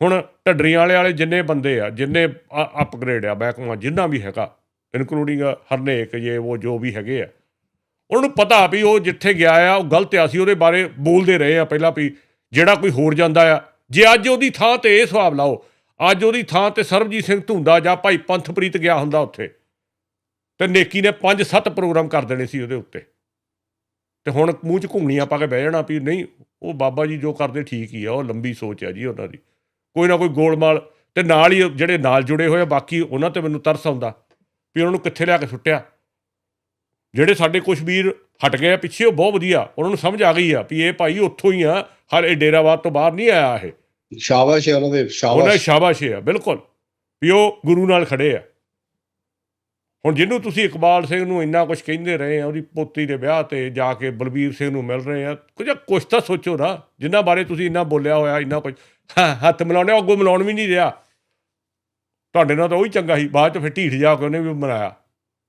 ਹੁਣ ਢੱਡਰੀਆਂ ਵਾਲੇ ਵਾਲੇ ਜਿੰਨੇ ਬੰਦੇ ਆ, ਜਿੰਨੇ ਅਪਗ੍ਰੇਡ ਆ ਮਹਿਕਮਾ, ਜਿੰਨਾ ਵੀ ਹੈਗਾ ਇਨਕਲੂਡਿੰਗ ਹਰਨੇਕ ਜੇ ਉਹ ਜੋ ਵੀ ਹੈਗੇ ਆ, ਉਹਨਾਂ ਨੂੰ ਪਤਾ ਵੀ ਉਹ ਜਿੱਥੇ ਗਿਆ ਆ, ਉਹ ਗਲਤ ਆ ਸੀ ਉਹਦੇ ਬਾਰੇ ਬੋਲਦੇ ਰਹੇ ਆ ਪਹਿਲਾਂ ਵੀ ਜਿਹੜਾ ਕੋਈ ਹੋਰ ਜਾਂਦਾ ਆ। ਜੇ ਅੱਜ ਉਹਦੀ ਥਾਂ ਤੇ ਇਹ ਹਿਸਾਬ ਲਾਓ, ਅੱਜ ਉਹਦੀ ਥਾਂ ਤੇ ਸਰਬਜੀਤ ਸਿੰਘ ਧੁੰਦਾ ਜਾਂ ਭਾਈ ਪੰਥਪ੍ਰੀਤ ਗਿਆ ਹੁੰਦਾ ਉੱਥੇ, ਤੇ ਨੇਕੀ ਨੇ 5-7 ਪ੍ਰੋਗਰਾਮ ਕਰ ਦੇਣੇ ਸੀ ਉਹਦੇ ਉੱਤੇ। ਤੇ ਹੁਣ ਮੂੰਹ 'ਚ ਘੁੰਗਣੀਆਂ ਪਾ ਕੇ ਬਹਿ ਜਾਣਾ ਵੀ ਨਹੀਂ, ਉਹ ਬਾਬਾ ਜੀ ਜੋ ਕਰਦੇ ਠੀਕ ਹੀ ਆ, ਉਹ ਲੰਬੀ ਸੋਚ ਆ ਜੀ ਉਹਨਾਂ ਦੀ। ਕੋਈ ਨਾ ਕੋਈ ਗੋਲਮਾਲ ਤੇ ਨਾਲ ਹੀ ਜਿਹੜੇ ਨਾਲ ਜੁੜੇ ਹੋਏ ਆ ਬਾਕੀ ਉਹਨਾਂ ਤੇ ਮੈਨੂੰ ਤਰਸ ਆਉਂਦਾ ਵੀ ਉਹਨਾਂ ਨੂੰ ਕਿੱਥੇ ਲਿਆ ਕੇ ਸੁੱਟਿਆ। ਜਿਹੜੇ ਸਾਡੇ ਕੁਛ ਵੀਰ ਹਟ ਗਏ ਆ ਪਿੱਛੇ ਉਹ ਬਹੁਤ ਵਧੀਆ ਉਹਨਾਂ ਨੂੰ ਸਮਝ ਆ ਗਈ ਆ ਵੀ ਇਹ ਭਾਈ ਉੱਥੋਂ ਹੀ ਆ ਹਰ ਇਹ ਡੇਰਾਵਾਦ ਤੋਂ ਬਾਹਰ ਨਹੀਂ ਆਇਆ ਇਹ। ਸ਼ਾਬਾਸ਼ ਹੈ ਉਹਨਾਂ ਦੇ ਉਹਨਾਂ ਦੀ ਸ਼ਾਬਾਸ਼ ਸ਼ਾਬਾਸ਼ ਆ ਬਿਲਕੁਲ। ਵੀ ਉਹ ਗੁਰੂ ਨਾਲ ਖੜੇ ਆ। ਹੁਣ ਜਿਹਨੂੰ ਤੁਸੀਂ ਇਕਬਾਲ ਸਿੰਘ ਨੂੰ ਇੰਨਾ ਕੁਝ ਕਹਿੰਦੇ ਰਹੇ ਆ, ਉਹਦੀ ਪੋਤੀ ਦੇ ਵਿਆਹ ਤੇ ਜਾ ਕੇ ਬਲਬੀਰ ਸਿੰਘ ਨੂੰ ਮਿਲ ਰਹੇ ਆ, ਕੁਝ ਕੁਛ ਤਾਂ ਸੋਚੋ ਨਾ, ਜਿਨ੍ਹਾਂ ਬਾਰੇ ਤੁਸੀਂ ਇੰਨਾ ਬੋਲਿਆ ਹੋਇਆ, ਇੰਨਾ ਕੁਝ ਹੱਥ ਮਿਲਾਉਣੇ, ਅੱਗੋਂ ਮਿਲਾਉਣ ਵੀ ਨਹੀਂ ਰਿਹਾ। ਤੁਹਾਡੇ ਨਾਲ ਤਾਂ ਉਹ ਹੀ ਚੰਗਾ ਸੀ, ਬਾਅਦ ਚ ਫਿਰ ਢੀਠ ਜਾ ਕੇ ਉਹਨੇ ਵੀ ਮਨਾਇਆ।